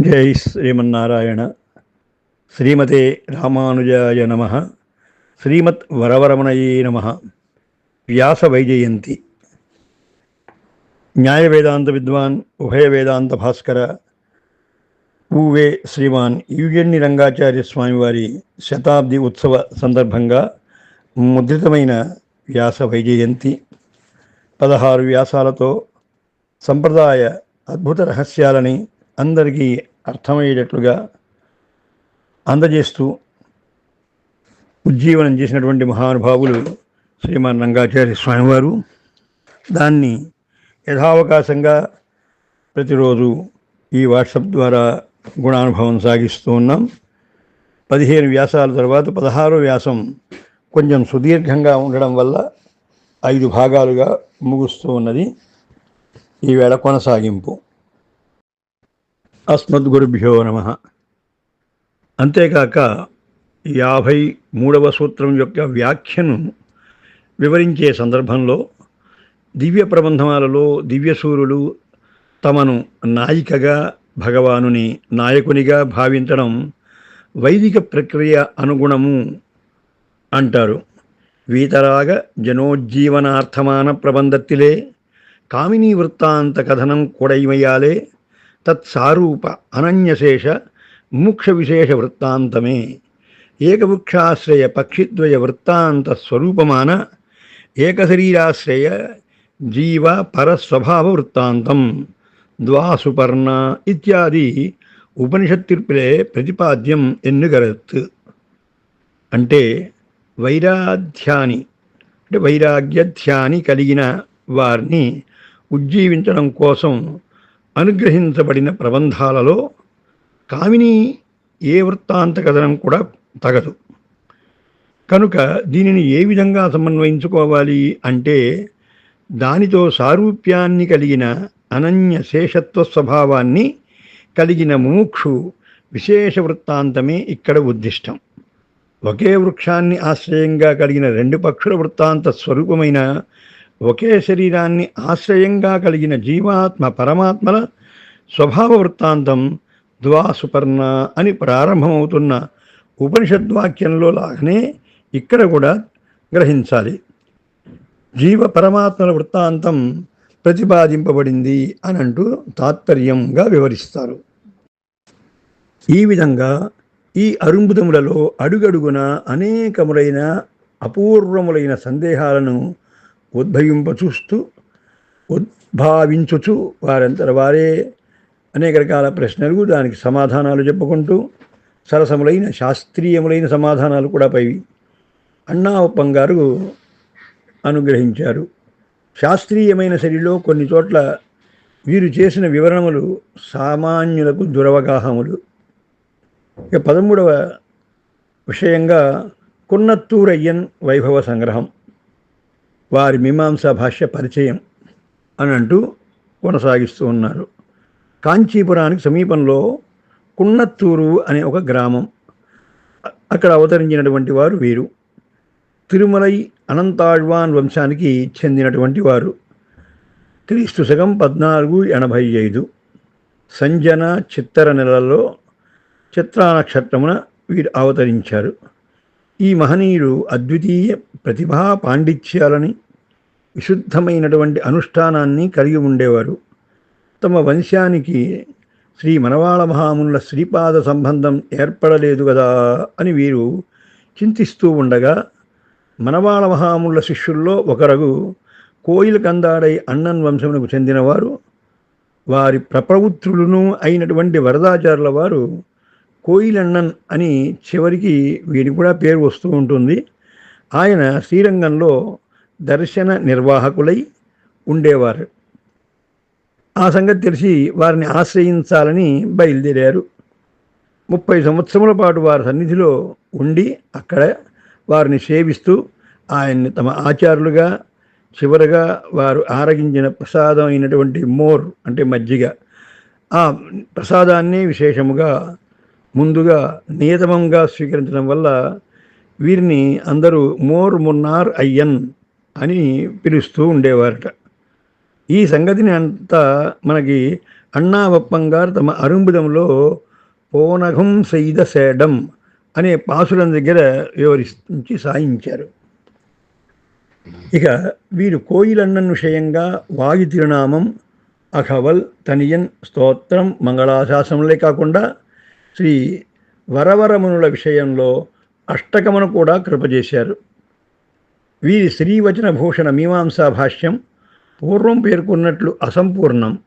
జై శ్రీమన్నారాయణ. శ్రీమతే రామానుజాయ నమ. శ్రీమత్ వరవరమణయే నమ. వ్యాస వైజయంతి. న్యాయ వేదాంత విద్వాన్ ఉభయ వేదాంత భాస్కర పూవే శ్రీమాన్ యుజన్ని రంగాచార్య స్వామివారి శతాబ్ది ఉత్సవ సందర్భంగా ముద్రితమైన వ్యాస వైజయంతి. పదహారు వ్యాసాలతో సంప్రదాయ అద్భుత రహస్యాలని అందరికీ అర్థమయ్యేటట్లుగా అందజేస్తూ ఉజ్జీవనం చేసినటువంటి మహానుభావులు శ్రీమాన్ రంగాచార్య స్వామివారు దాన్ని యథావకాశంగా ప్రతిరోజు ఈ వాట్సాప్ ద్వారా గుణానుభవం సాగిస్తూ ఉన్నాం. పదిహేను వ్యాసాల తర్వాత పదహారో వ్యాసం కొంచెం సుదీర్ఘంగా ఉండడం వల్ల ఐదు భాగాలుగా ముగుస్తూ ఉన్నది. ఈవేళ కొనసాగింపు. అస్మద్గురుభ్యో నమ. అంతేకాక యాభై మూడవ సూత్రం యొక్క వ్యాఖ్యను వివరించే సందర్భంలో దివ్య ప్రబంధమాలలో దివ్యసూరులు తమను నాయికగా భగవానుని నాయకునిగా భావించడం వైదిక ప్రక్రియ అనుగుణము అంటారు. వీతరాగ జనోజ్జీవనార్థమాన ప్రబంధత్తిలే కామినీ వృత్తాంత కథనం కొడైమయాలే తత్సారూప అనన్యశేష ముముక్ష విశేష వృత్తాంతమే ఏకవృక్షాశ్రయ పక్షిద్వయ వృత్తాంత స్వరూపమాన ఏకశరీరాశ్రయ జీవ పరస్వభావ వృత్తాంతం ద్వాసుపర్ణ ఇత్యాది ఉపనిషత్తిర్పిలే ప్రతిపాద్యం ఎన్నుగరత్. అంటే వైరాధ్యాని అంటే వైరాగ్యధ్యాని కలిగిన వారిని ఉజ్జీవించడం కోసం అనుగ్రహించబడిన ప్రబంధాలలో కామిని ఏ వృత్తాంత కథనం కూడా తగదు. కనుక దీనిని ఏ విధంగా సమన్వయించుకోవాలి అంటే దానితో సారూప్యాన్ని కలిగిన అనన్య శేషత్వ స్వభావాన్ని కలిగిన ముముక్షు విశేష వృత్తాంతమే ఇక్కడ ఉద్దిష్టం. ఒకే వృక్షాన్ని ఆశ్రయంగా కలిగిన రెండు పక్షుల వృత్తాంత స్వరూపమైన ఒకే శరీరాన్ని ఆశ్రయంగా కలిగిన జీవాత్మ పరమాత్మల స్వభావ వృత్తాంతం ద్వాసుపర్ణ అని ప్రారంభమవుతున్న ఉపనిషద్వాక్యంలో లాగానే ఇక్కడ కూడా గ్రహించాలి. జీవ పరమాత్మల వృత్తాంతం ప్రతిపాదింపబడింది అని అంటూ తాత్పర్యంగా వివరిస్తారు. ఈ విధంగా ఈ అరుంబుదములలో అడుగడుగున అనేకములైన అపూర్వములైన సందేహాలను ఉద్భవింపచూస్తూ ఉద్భావించుచు వారంతర వారే అనేక రకాల ప్రశ్నలు దానికి సమాధానాలు చెప్పుకుంటూ సరసములైన శాస్త్రీయములైన సమాధానాలు కూడా పై అన్నా గారు అనుగ్రహించారు. శాస్త్రీయమైన శైలిలో కొన్ని చోట్ల వీరు చేసిన వివరణములు సామాన్యులకు దురవగాహములు. ఇక పదమూడవ విషయంగా కున్నత్తూరయ్యన్ వైభవ సంగ్రహం. వారి మీమాంసా భాష్య పరిచయం అని అంటూ కొనసాగిస్తూ ఉన్నారు. కాంచీపురానికి సమీపంలో కున్నత్తూరు అనే ఒక గ్రామం. అక్కడ అవతరించినటువంటి వారు వీరు. తిరుమలై అనంతాళ్వాన్ వంశానికి చెందినటువంటి వారు. క్రీస్తు శకం పద్నాలుగు ఎనభై ఐదు. సంజన చిత్తర నెలల్లో చిత్రా నక్షత్రమున వీరు అవతరించారు. ఈ మహనీయుడు అద్వితీయ ప్రతిభా పాండిత్యాలని విశుద్ధమైనటువంటి అనుష్ఠానాన్ని కలిగి ఉండేవారు. తమ వంశానికి శ్రీ మనవాళ మహామునుల శ్రీపాద సంబంధం ఏర్పడలేదు కదా అని వీరు చింతిస్తూ ఉండగా మనవాళ మహామునుల శిష్యుల్లో ఒకరగు కోయిల కందాడై అన్నన్ వంశమునకు చెందినవారు. వారి ప్రప్రవుత్రులను అయినటువంటి వరదాచారుల వారు కోయిలన్నన్ అని చివరికి వీరికి కూడా పేరు వస్తూ ఉంటుంది. ఆయన శ్రీరంగంలో దర్శన నిర్వాహకులై ఉండేవారు. ఆ సంగతి తెలిసి వారిని ఆశ్రయించాలని బయలుదేరారు. ముప్పై సంవత్సరముల పాటు వారి సన్నిధిలో ఉండి అక్కడ వారిని సేవిస్తూ ఆయన్ని తమ ఆచారులుగా చివరగా వారు ఆరగించిన ప్రసాదం అయినటువంటి మోర్ అంటే మజ్జిగ ఆ ప్రసాదాన్ని విశేషముగా ముందుగా నియతమంగా స్వీకరించడం వల్ల వీరిని అందరూ మోర్ మున్నార్ అయ్యన్ అని పిలుస్తూ ఉండేవారట. ఈ సంగతిని అంతా మనకి అన్నా అన్నావప్పంగారు తమ అరుంబుదంలో పోనఘం సైద సేడం అనే పాసులం దగ్గర వివరించి సాయించారు. ఇక వీరు కోయిలన్నన్ విషయంగా వాయు తిరునామం అఖవల్ తనియన్ స్తోత్రం మంగళాశాసనలే కాకుండా శ్రీ వరవరమునుల విషయంలో అష్టకమును కూడా కృపజేశారు. వీరి శ్రీవచన భూషణ మీమాంసా భాష్యం పూర్వం పేర్కొన్నట్లు అసంపూర్ణం.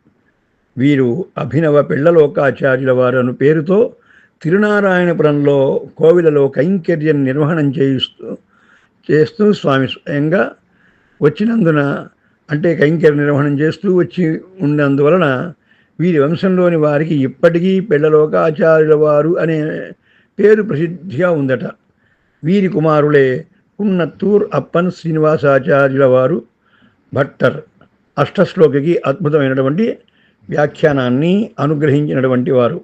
వీరు అభినవ పిళ్ళలోకాచార్యుల వారను పేరుతో తిరునారాయణపురంలో కోవిలలో కైంకర్యం నిర్వహణం చేయిస్తూ చేస్తూ స్వామి స్వయంగా వచ్చినందున అంటే కైంకర్య నిర్వహణం చేస్తూ వచ్చి ఉన్నందువలన వీరి వంశంలోని వారికి ఇప్పటికీ పిళ్ళలోకాచార్యుల వారు అనే పేరు ప్రసిద్ధిగా ఉందట. వీరి కుమారులే ఉన్నత్తూర్ అప్పన్ శ్రీనివాసాచార్యుల వారు భట్టర్ అష్టశ్లోకికి అద్భుతమైనటువంటి వ్యాఖ్యానాన్ని అనుగ్రహించినటువంటి వారు.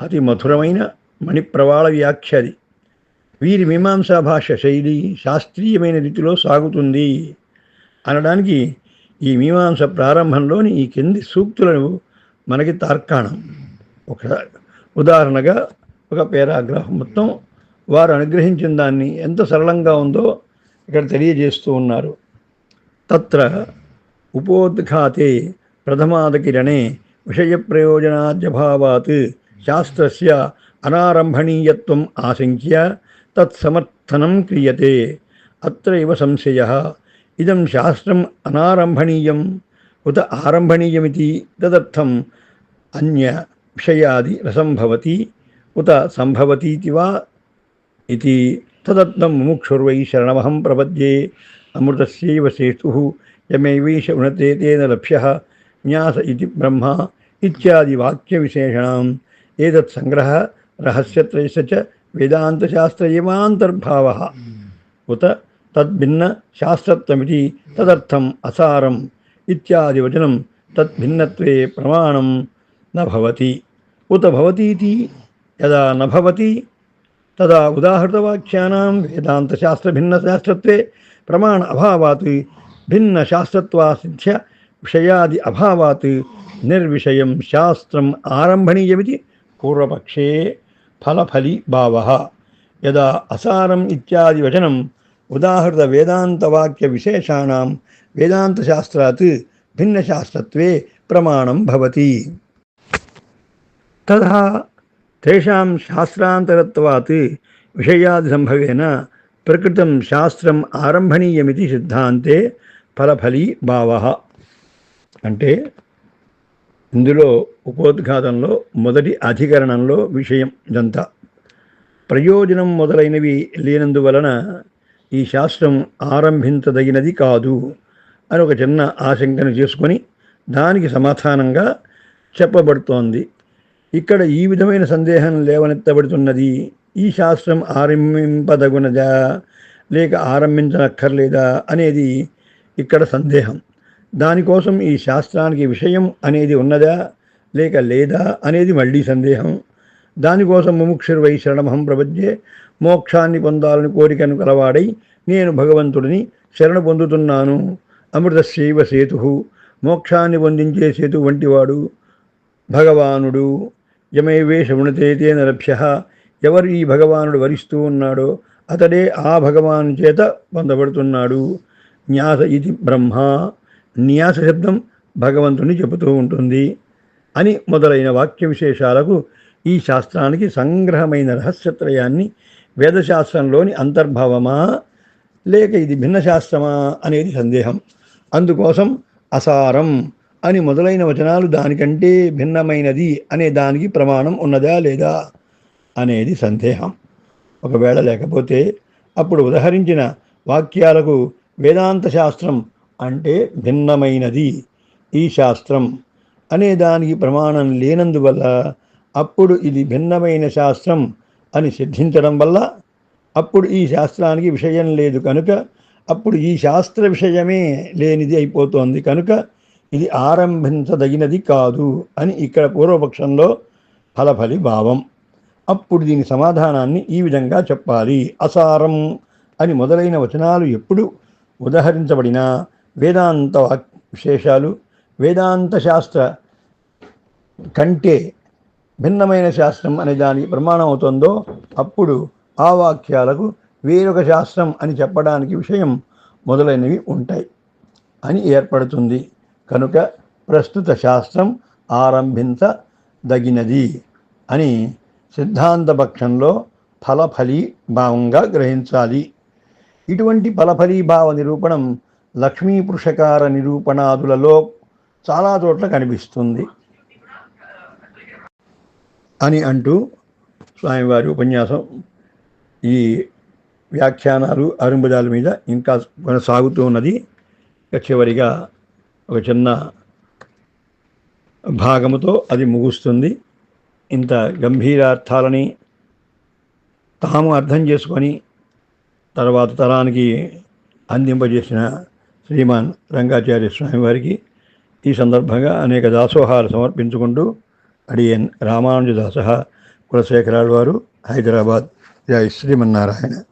అతి మధురమైన మణిప్రవాళ వ్యాఖ్యది వీరి మీమాంసా భాష శైలి శాస్త్రీయమైన రీతిలో సాగుతుంది. అనడానికి ఈ మీమాంస ప్రారంభంలోని ఈ కింది సూక్తులను మనకి తార్కాణం. ఒక ఉదాహరణగా ఒక పేరాగ్రాఫ్ మొత్తం వారు అనుగ్రహించిన దాన్ని ఎంత సరళంగా ఉందో ఇక్కడ తెలియజేస్తూ ఉన్నారు. తత్ర ఉపోద్ఘాతే ప్రథమాదకిరణే విషయప్రయోజనాద్యభావాత్ శాస్త్రస్య అనారంభణీయత్వం ఆశంక్య తత్సమర్థనం క్రియతే. అత్ర ఇవ సంశయ. ఇదం శాస్త్రం అనారంభణీయం उत आरम्भणीयमिति तदर्थम् अन्यविषयादिरसं भवति उत संभवती वा इति तदर्थं मुमुक्षुर्वै शरणमहं प्रपद्ये। अमृत सेतु यमेवैष उनते तेन लक्ष्यः न्यास इति ब्रह्मा इत्यादिवाक्यविशेषणाम् एतत् सङ्ग्रहः रहस्यत्रयस्य च वेदान्तशास्त्र एवान्तर्भावः हम्म। उत तद्भिन्नशास्त्रत्वमिति तदर्थम् असारम्। இத்தியாதிவச்சனம் தத் பின்னத்வே பிரமாணம் ந பவதி உத பவதீதி யதா ந பவதி ததா உதாகிருதவாக்கியானாம் வேதாந்தசாஸ்திரபின்னசாஸ்திரத்வே பிரமாண அபாவாத் பின்னசாஸ்திரத்வா சித்திய விஷயாதி அபாவாத் நிர்விஷயம் சாஸ்திரம் ஆரம்பணீயமிதி பூர்வபக்ஷே ஃபலஃலி பாவ யதா அசாரம் இத்தியாதி வச்சனம் ఉదాహృత వేదాంతవాక్య విశేషాణం వేదాంతశాస్త్రాత్ భిన్నశాస్త్రత్వే ప్రమాణం భవతి. తథా తేషాం శాస్త్రాంతరత్వాత్ విషయాదిసంభవేన ప్రకృతం శాస్త్రం ఆరంభణీయమితి సిద్ధాంతే ఫలఫలీ భావ. అంటే ఇందులో ఉపోద్ఘాతంలో మొదటి అధికరణంలో విషయం ఇదంతా ప్రయోజనం మొదలైనవి లేనందువలన ఈ శాస్త్రం ఆరంభించదగినది కాదు అని ఒక చిన్న ఆశంకను చేసుకొని దానికి సమాధానంగా చెప్పబడుతోంది. ఇక్కడ ఈ విధమైన సందేహం లేవనెత్తబడుతున్నది. ఈ శాస్త్రం ఆరంభింపదగునదా? లేక ఆరంభించనక్కర్లేదా? అనేది ఇక్కడ సందేహం. దానికోసం ఈ శాస్త్రానికి విషయం అనేది ఉన్నదా? లేక లేదా? అనేది మళ్ళీ సందేహం. దానికోసం ముముక్షుర్వై శరణమహం ప్రపంచే మోక్షాన్ని పొందాలని కోరికను కలవాడై నేను భగవంతుడిని శరణ పొందుతున్నాను. అమృతశైవ సేతు. మోక్షాన్ని పొందించే సేతు వంటివాడు భగవానుడు. యమైవేష వృణతేతేన లభ్య. ఎవరు ఈ భగవానుడు వరిస్తూ ఉన్నాడో అతడే ఆ భగవాను చేత పొందబడుతున్నాడు. న్యాస ఇది బ్రహ్మ. న్యాస శబ్దం భగవంతుని చెబుతూ ఉంటుంది. అని మొదలైన వాక్య విశేషాలకు ఈ శాస్త్రానికి సంగ్రహమైన రహస్యత్రయాన్ని వేదశాస్త్రంలోని అంతర్భావమా లేక ఇది భిన్న శాస్త్రమా అనేది సందేహం. అందుకోసం అసారం అని మొదలైన వచనాలు దానికంటే భిన్నమైనది అనే దానికి ప్రమాణం ఉన్నదా లేదా అనేది సందేహం. ఒకవేళ లేకపోతే అప్పుడు ఉదహరించిన వాక్యాలకు వేదాంత శాస్త్రం అంటే భిన్నమైనది ఈ శాస్త్రం అనే దానికి ప్రమాణం లేనందువల్ల అప్పుడు ఇది భిన్నమైన శాస్త్రం అని సిద్ధించడం వల్ల అప్పుడు ఈ శాస్త్రానికి విషయం లేదు కనుక అప్పుడు ఈ శాస్త్ర విషయమే లేనిది అయిపోతోంది కనుక ఇది ఆరంభించదగినది కాదు అని ఇక్కడ పూర్వపక్షంలో ఫలఫలి భావం. అప్పుడు దీని సమాధానాన్ని ఈ విధంగా చెప్పాలి. అసారం అని మొదలైన వచనాలు ఎప్పుడు ఉదహరించబడినా వేదాంత వాక్ విశేషాలు వేదాంత శాస్త్ర కంటే భిన్నమైన శాస్త్రం అనే దానికి ప్రమాణం అవుతుందో అప్పుడు ఆ వాక్యాలకు వేరొక శాస్త్రం అని చెప్పడానికి విషయం మొదలైనవి ఉంటాయి అని ఏర్పడుతుంది. కనుక ప్రస్తుత శాస్త్రం ఆరంభించదగినది అని సిద్ధాంతపక్షంలో ఫలఫలీ భావంగా గ్రహించాలి. ఇటువంటి ఫలఫలీ భావ నిరూపణం లక్ష్మీ పురుషకార నిరూపణాదులలో చాలా చోట్ల కనిపిస్తుంది. అని అంటూ స్వామివారి ఉపన్యాసం ఈ వ్యాఖ్యానాలు అరుంబుదాల మీద ఇంకా కొనసాగుతూ ఉన్నది. చివరిగా ఒక చిన్న భాగముతో అది ముగుస్తుంది. ఇంత గంభీరార్థాలని తాము అర్థం చేసుకొని తర్వాత తరానికి అందింపజేసిన శ్రీమాన్ రంగాచార్య స్వామివారికి ఈ సందర్భంగా అనేక దాసోహాలు సమర్పించుకుంటూ అడియన్ రామానుజదాస కులశేఖరాలు వారు హైదరాబాద్. జై శ్రీమన్నారాయణ.